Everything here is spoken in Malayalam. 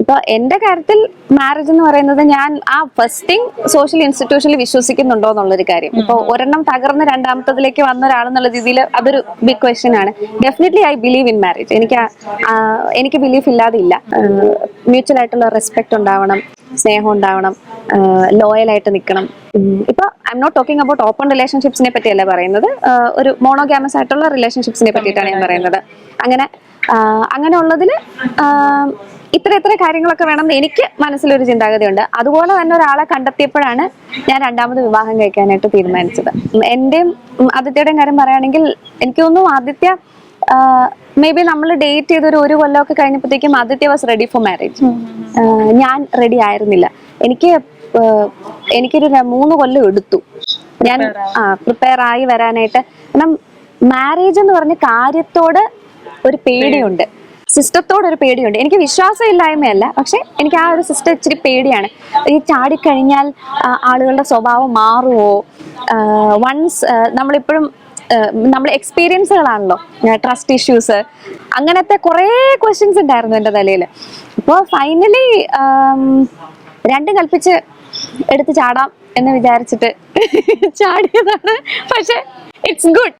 ഇപ്പൊ എന്റെ കാര്യത്തിൽ മാരേജ് എന്ന് പറയുന്നത് ഞാൻ ആ ഫസ്റ്റിങ് സോഷ്യൽ ഇൻസ്റ്റിറ്റ്യൂഷനിൽ വിശ്വസിക്കുന്നുണ്ടോ എന്നുള്ളൊരു കാര്യം. ഇപ്പൊ ഒരെണ്ണം തകർന്ന് രണ്ടാമത്തതിലേക്ക് വന്ന ഒരാളെന്നുള്ള രീതിയിൽ അതൊരു ബിഗ് ക്വസ്റ്റ്യൻ ആണ്. Definitely I believe in marriage എനിക്ക് എനിക്ക് ബിലീഫ് ഇല്ലാതെ ഇല്ല മ്യൂച്വൽ ആയിട്ടുള്ള റെസ്പെക്ട് ഉണ്ടാവണം സ്നേഹം ഉണ്ടാവണം ലോയൽ ആയിട്ട് നിൽക്കണം ഇപ്പൊ I am not talking about open റിലേഷൻഷിപ്സിനെ പറ്റിയല്ല പറയുന്നത്. ഒരു മോണോഗ്യാമസ് ആയിട്ടുള്ള റിലേഷൻഷിപ്സിനെ പറ്റിയിട്ടാണ് ഞാൻ പറയുന്നത്. അങ്ങനെ അങ്ങനെ ഉള്ളതിൽ ഇത്ര ഇത്ര കാര്യങ്ങളൊക്കെ വേണമെന്ന് എനിക്ക് മനസ്സിലൊരു ചിന്താഗതിയുണ്ട്. അതുപോലെ തന്നെ ഒരാളെ കണ്ടെത്തിയപ്പോഴാണ് ഞാൻ രണ്ടാമത് വിവാഹം കഴിക്കാനായിട്ട് തീരുമാനിച്ചത്. എന്റെയും എന്റെയും ആദിത്യയുടെയും കാര്യം പറയുകയാണെങ്കിൽ എനിക്ക് തോന്നുന്നു ആദിത്യ മേ ബി നമ്മൾ ഡേറ്റ് ചെയ്തൊരു ഒരു കൊല്ലമൊക്കെ കഴിഞ്ഞപ്പോഴത്തേക്കും Aditya was ready for marriage ഞാൻ റെഡി ആയിരുന്നില്ല. എനിക്ക് എനിക്കൊരു മൂന്ന് കൊല്ലം എടുത്തു. ഞാൻ ആ പ്രിപ്പയർ ആയി വരാനായിട്ട്. കാരണം മാരേജ് എന്ന് പറഞ്ഞ കാര്യത്തോട് ഒരു പേടിയുണ്ട്. സിസ്റ്റത്തോട് ഒരു പേടിയുണ്ട്. എനിക്ക് വിശ്വാസം ഇല്ലായ്മയല്ല പക്ഷെ എനിക്ക് ആ ഒരു സിസ്റ്റം ഇച്ചിരി പേടിയാണ്. ഈ ചാടിക്കഴിഞ്ഞാൽ ആളുകളുടെ സ്വഭാവം മാറുമോ വൺസ് നമ്മളിപ്പോഴും നമ്മൾ എക്സ്പീരിയൻസുകളാണല്ലോ ട്രസ്റ്റ് ഇഷ്യൂസ് അങ്ങനത്തെ കുറേ ക്വസ്റ്റ്യൻസ് ഉണ്ടായിരുന്നു എന്റെ തലയിൽ അപ്പോൾ ഫൈനലി രണ്ടും കൽപ്പിച്ച് എടുത്ത് ചാടാം എന്ന് വിചാരിച്ചിട്ട് ചാടിയതാണ്. പക്ഷെ ഇറ്റ്സ് ഗുഡ്